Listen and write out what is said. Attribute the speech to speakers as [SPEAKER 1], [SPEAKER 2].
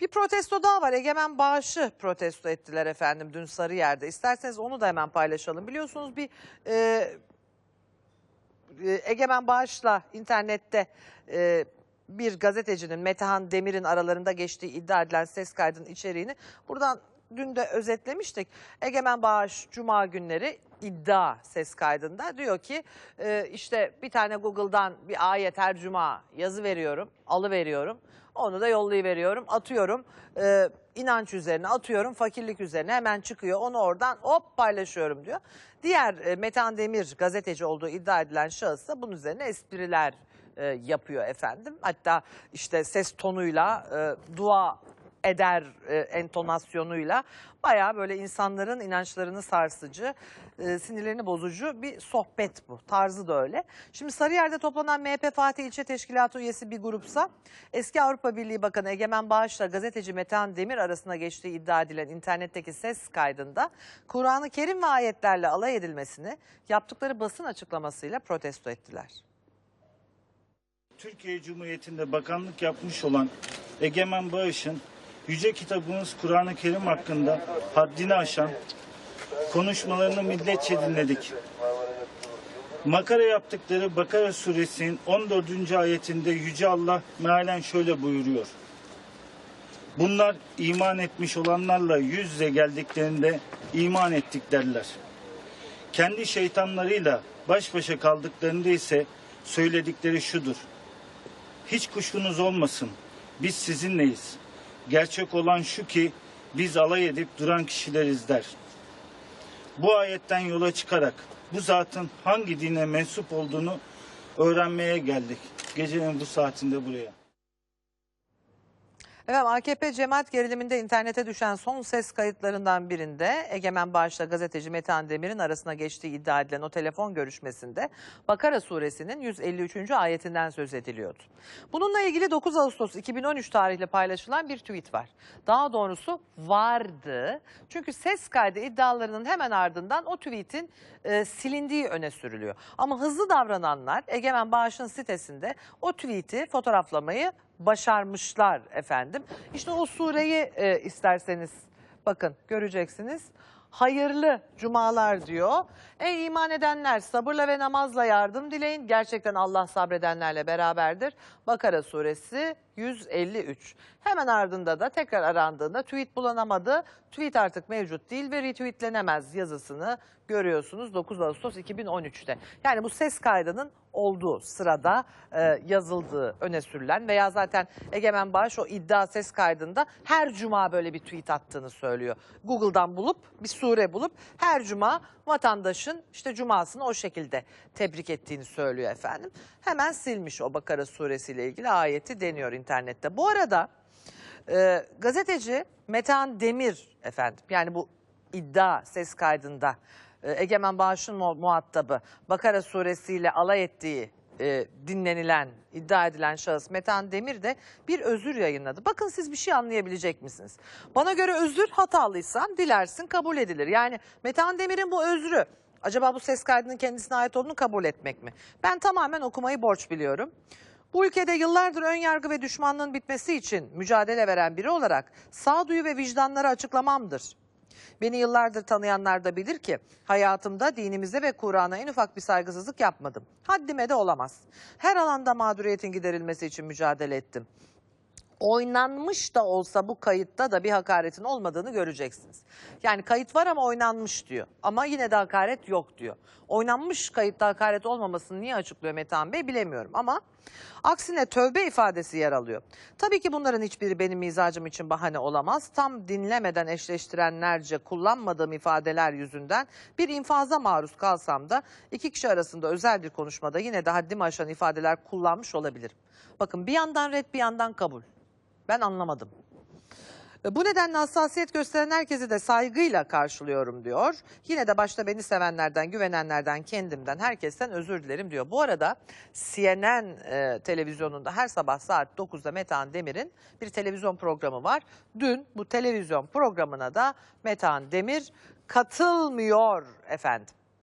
[SPEAKER 1] Bir protesto daha var. Egemen Bağış'ı protesto ettiler efendim dün Sarıyer'de. İsterseniz onu da hemen paylaşalım. Biliyorsunuz bir e, e, Egemen Bağış'la internette e, bir gazetecinin Metehan Demir'in aralarında geçtiği iddia edilen ses kaydının içeriğini buradan dün de özetlemiştik. Egemen Bağış Cuma günleri iddia ses kaydında diyor ki e, işte bir tane Google'dan bir ayet her cuma yazı veriyorum, alı veriyorum. Onu da yollayıveriyorum, atıyorum. E, inanç üzerine atıyorum, fakirlik üzerine hemen çıkıyor. Onu oradan hop paylaşıyorum diyor. Diğer e, Metehan Demir gazeteci olduğu iddia edilen şahıs da bunun üzerine espriler e, yapıyor efendim. Hatta işte ses tonuyla e, dua eder e, entonasyonuyla bayağı böyle insanların inançlarını sarsıcı, e, sinirlerini bozucu bir sohbet bu. Tarzı da öyle. Şimdi Sarıyer'de toplanan MHP Fatih İlçe Teşkilatı üyesi bir grupsa eski Avrupa Birliği Bakanı Egemen Bağış'la gazeteci Metehan Demir arasında geçtiği iddia edilen internetteki ses kaydında Kur'an-ı Kerim ve ayetlerle alay edilmesini yaptıkları basın açıklamasıyla protesto ettiler.
[SPEAKER 2] Türkiye Cumhuriyeti'nde bakanlık yapmış olan Egemen Bağış'ın Yüce Kitabımız Kur'an-ı Kerim hakkında haddini aşan konuşmalarını milletçe dinledik. Makara yaptıkları Bakara suresinin 14. ayetinde Yüce Allah mealen şöyle buyuruyor. Bunlar iman etmiş olanlarla yüz yüze geldiklerinde iman ettik derler. Kendi şeytanlarıyla baş başa kaldıklarında ise söyledikleri şudur. Hiç kuşkunuz olmasın. Biz sizinleyiz. Gerçek olan şu ki biz alay edip duran kişileriz der. Bu ayetten yola çıkarak bu zatın hangi dine mensup olduğunu öğrenmeye geldik. Gecenin bu saatinde buraya.
[SPEAKER 1] Efendim AKP cemaat geriliminde internete düşen son ses kayıtlarından birinde Egemen Bağış'la gazeteci Metehan Demir'in arasına geçtiği iddia edilen o telefon görüşmesinde Bakara suresinin 153. ayetinden söz ediliyordu. Bununla ilgili 9 Ağustos 2013 tarihli paylaşılan bir tweet var. Daha doğrusu vardı. Çünkü ses kaydı iddialarının hemen ardından o tweetin e, silindiği öne sürülüyor. Ama hızlı davrananlar Egemen Bağış'ın sitesinde o tweet'i fotoğraflamayı başarmışlar efendim. İşte o sureyi e, isterseniz bakın göreceksiniz. Hayırlı cumalar diyor. Ey iman edenler sabırla ve namazla yardım dileyin. Gerçekten Allah sabredenlerle beraberdir. Bakara suresi 153. Hemen ardında da tekrar arandığında tweet bulunamadı. Tweet artık mevcut değil ve retweetlenemez yazısını görüyorsunuz 9 Ağustos 2013'te. Yani bu ses kaydının olduğu sırada e, yazıldığı öne sürülen veya zaten Egemen Bağış o iddia ses kaydında her cuma böyle bir tweet attığını söylüyor. Google'dan bulup bir sure bulup her cuma vatandaşın işte cumasını o şekilde tebrik ettiğini söylüyor efendim. Hemen silmiş o Bakara suresiyle ilgili ayeti deniyor internette. Bu arada e, gazeteci Metehan Demir efendim yani bu iddia ses kaydında e, Egemen Bağış'ın mu- muhatabı Bakara suresiyle alay ettiği e, dinlenilen, iddia edilen şahıs Metehan Demir de bir özür yayınladı. Bakın siz bir şey anlayabilecek misiniz? Bana göre özür hatalıysan dilersin kabul edilir. Yani Metehan Demir'in bu özrü acaba bu ses kaydının kendisine ait olduğunu kabul etmek mi? Ben tamamen okumayı borç biliyorum. Bu ülkede yıllardır ön yargı ve düşmanlığın bitmesi için mücadele veren biri olarak sağduyu ve vicdanları açıklamamdır. Beni yıllardır tanıyanlar da bilir ki hayatımda dinimize ve Kur'an'a en ufak bir saygısızlık yapmadım. Haddime de olamaz. Her alanda mağduriyetin giderilmesi için mücadele ettim. Oynanmış da olsa bu kayıtta da bir hakaretin olmadığını göreceksiniz. Yani kayıt var ama oynanmış diyor. Ama yine de hakaret yok diyor. Oynanmış kayıtta hakaret olmamasını niye açıklıyor Metehan Bey bilemiyorum ama aksine tövbe ifadesi yer alıyor. Tabii ki bunların hiçbiri benim mizacım için bahane olamaz. Tam dinlemeden eşleştirenlerce kullanmadığım ifadeler yüzünden bir infaza maruz kalsam da iki kişi arasında özel bir konuşmada yine de haddimi aşan ifadeler kullanmış olabilirim. Bakın bir yandan red bir yandan kabul. Ben anlamadım. E, Bu nedenle hassasiyet gösteren herkesi de saygıyla karşılıyorum diyor. Yine de başta beni sevenlerden, güvenenlerden, kendimden, herkesten özür dilerim diyor. Bu arada CNN e, televizyonunda her sabah saat 9'da Metehan Demir'in bir televizyon programı var. Dün bu televizyon programına da Metehan Demir katılmıyor efendim.